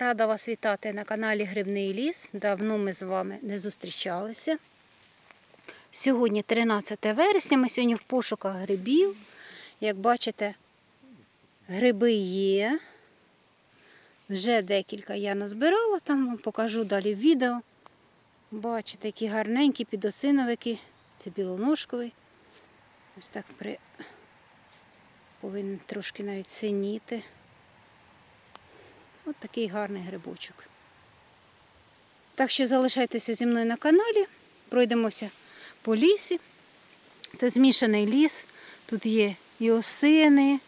Рада вас вітати на каналі Грибний ліс. Давно ми з вами не зустрічалися. Сьогодні 13 вересня. Ми сьогодні в пошуках грибів. Як бачите, гриби є. Вже декілька я назбирала, там вам покажу далі в відео. Бачите, які гарненькі підосиновики. Це білоножковий. Ось так при... повинен трошки навіть синіти. Ось такий гарний грибочок. Так що залишайтеся зі мною на каналі, пройдемося по лісі. Це змішаний ліс. Тут є і осини,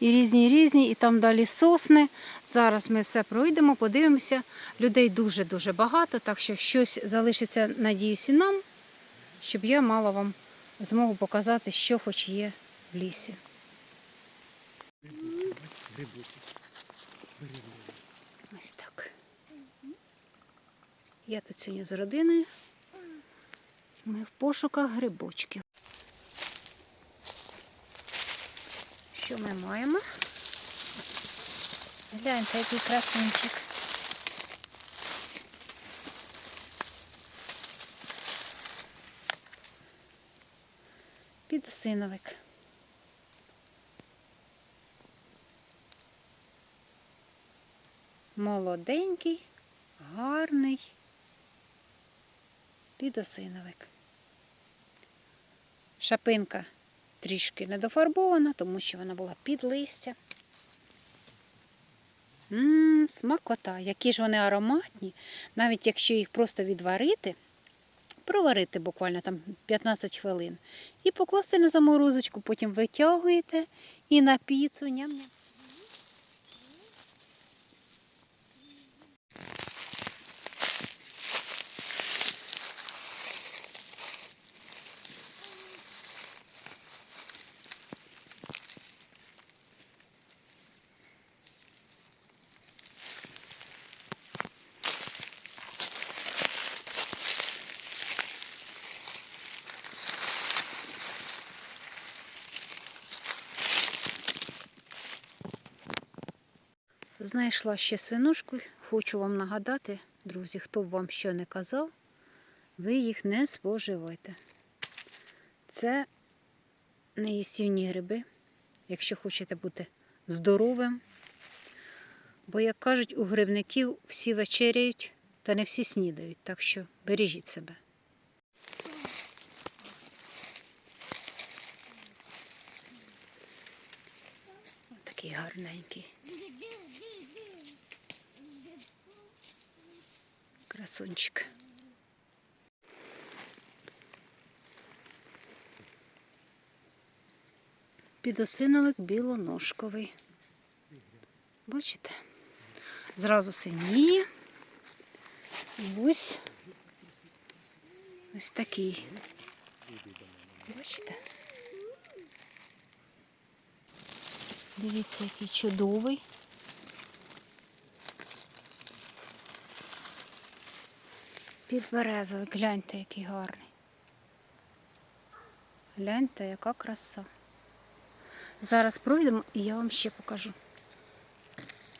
і різні різні, і там далі сосни. Зараз ми все пройдемо, подивимося. Людей дуже-дуже багато, так що щось залишиться, надіюсь, і нам, щоб я мала вам змогу показати, що хоч є в лісі. Ось так. Я тут сьогодні з родиною. Ми в пошуках грибочків. Що ми маємо? Гляньте, який красунчик. Підсиновик. Молоденький, гарний підосиновик. Шапинка трішки недофарбована, тому що вона була під листя. Ммм, смакота, які ж вони ароматні, навіть якщо їх просто відварити, проварити буквально там 15 хвилин, і покласти на заморозочку, потім витягуєте і на піцу ням-ням. Знайшла ще свинушку. Хочу вам нагадати, друзі, хто б вам що не казав, ви їх не споживайте. Це неїстівні гриби, якщо хочете бути здоровим. Бо, як кажуть, у грибників всі вечеряють, та не всі снідають. Так що бережіть себе. Такий гарненький. Красунчик. Підосиновик білоножковий. Бачите? Зразу синіє. І ось ось такий. Бачите? Дивіться, який чудовий. Підберезовий, гляньте, який гарний. Гляньте, яка краса. Зараз пройдемо і я вам ще покажу.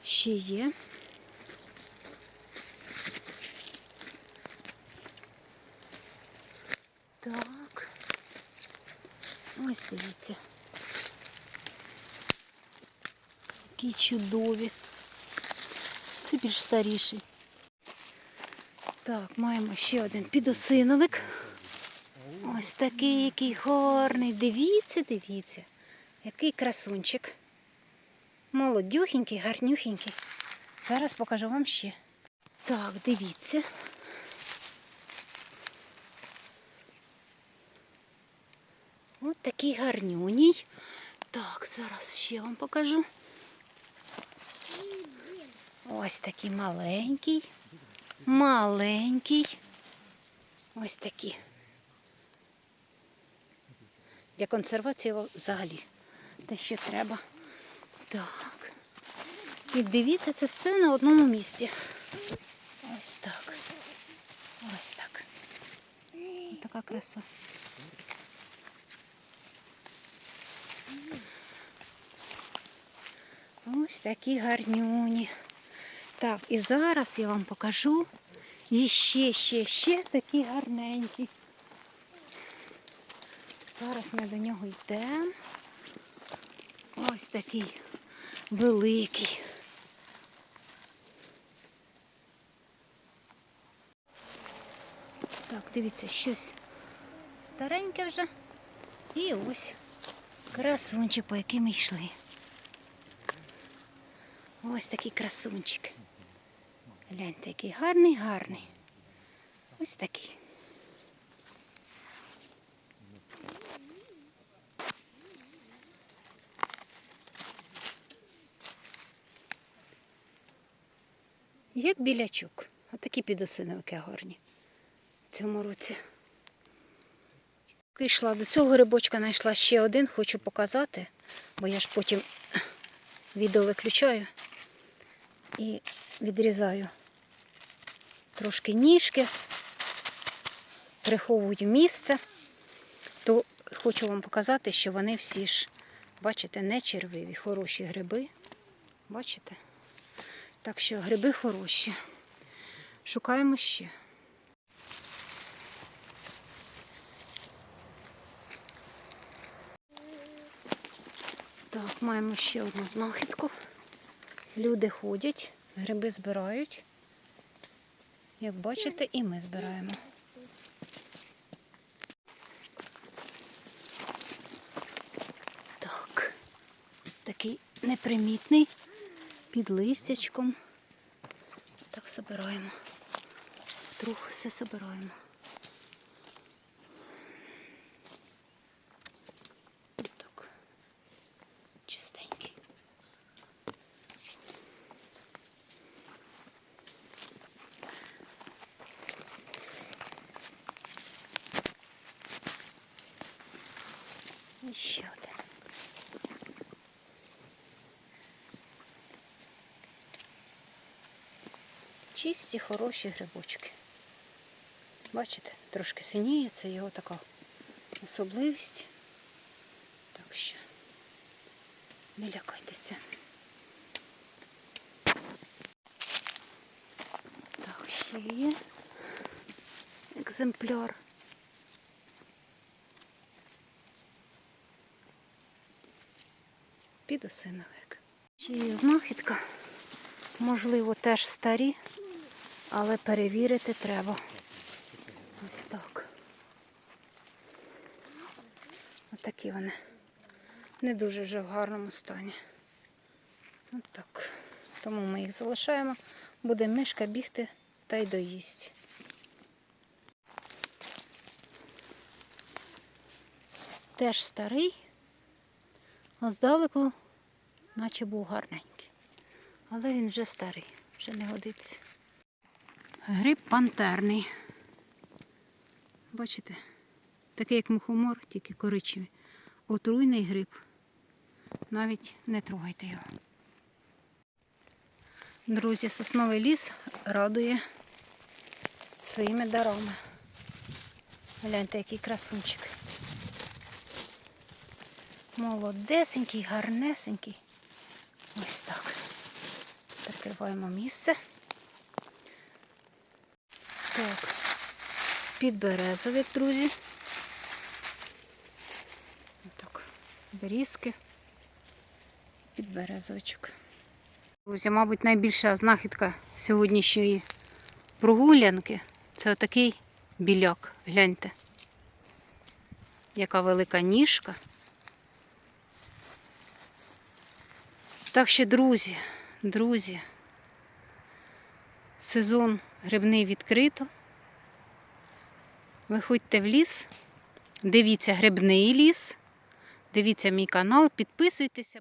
Ще є. Так. Ось дивіться. Які чудові. Це більш старіший. Так, маємо ще один підосиновик. Ось такий, який гарний. Дивіться, дивіться. Який красунчик. Молодюхенький, гарнюхенький. Зараз покажу вам ще. Так, дивіться. Ось такий гарнюній. Так, зараз ще вам покажу. Ось такий маленький. Маленький. Ось такі. Для консервації взагалі. Те, що треба. Так. І дивіться, це все на одному місці. Ось так. Ось так. Така краса. Ось такі гарнюні. Так, і зараз я вам покажу і ще, ще, ще такі гарненькі. Зараз ми до нього йдемо. Ось такий великий. Так, дивіться, щось стареньке вже. І ось красунчик, по яким йшли. Ось такий красунчик. Гляньте, який гарний, гарний. Ось такий. Як білячок. Отакі підосиновики гарні в цьому році. Йшла до цього грибочка, знайшла ще один, хочу показати, бо я ж потім відео виключаю і відрізаю трошки ніжки, приховую місце, то хочу вам показати, що вони всі ж, бачите, не червиві, хороші гриби. Бачите? Так що гриби хороші. Шукаємо ще. Так, маємо ще одну знахідку. Люди ходять, гриби збирають. Як бачите, і ми збираємо. Так, такий непримітний під листячком. Так собираємо. Трохи все собираємо. Так. Чистенький. І ще один. Чисті, хороші грибочки. Бачите, трошки синіє, це його така особливість. Так що не лякайтеся. Так, ще є екземпляр. Підосиновик. Ще є знахідка. Можливо, теж старі, але перевірити треба. Ось так. Ось такі вони. Не дуже вже в гарному стані. Ось так. Тому ми їх залишаємо. Буде мишка бігти та й доїсть. Теж старий, а здалеку, наче був гарненький. Але він вже старий, вже не годиться. Гриб пантерний. Бачите? Такий як мухомор, тільки коричневий. Отруйний гриб. Навіть не трогайте його. Друзі, сосновий ліс радує своїми дарами. Гляньте, який красунчик. Молодесенький, гарнесенький. Ось так. Прикриваємо місце. Так, підберезовик, друзі. Так, берізки. Підберезовичок. Друзі, мабуть, найбільша знахідка сьогоднішньої прогулянки це отакий біляк. Гляньте. Яка велика ніжка. Так що, друзі, друзі, сезон грибний відкрито. Виходьте в ліс, дивіться грибний ліс, дивіться мій канал, підписуйтеся.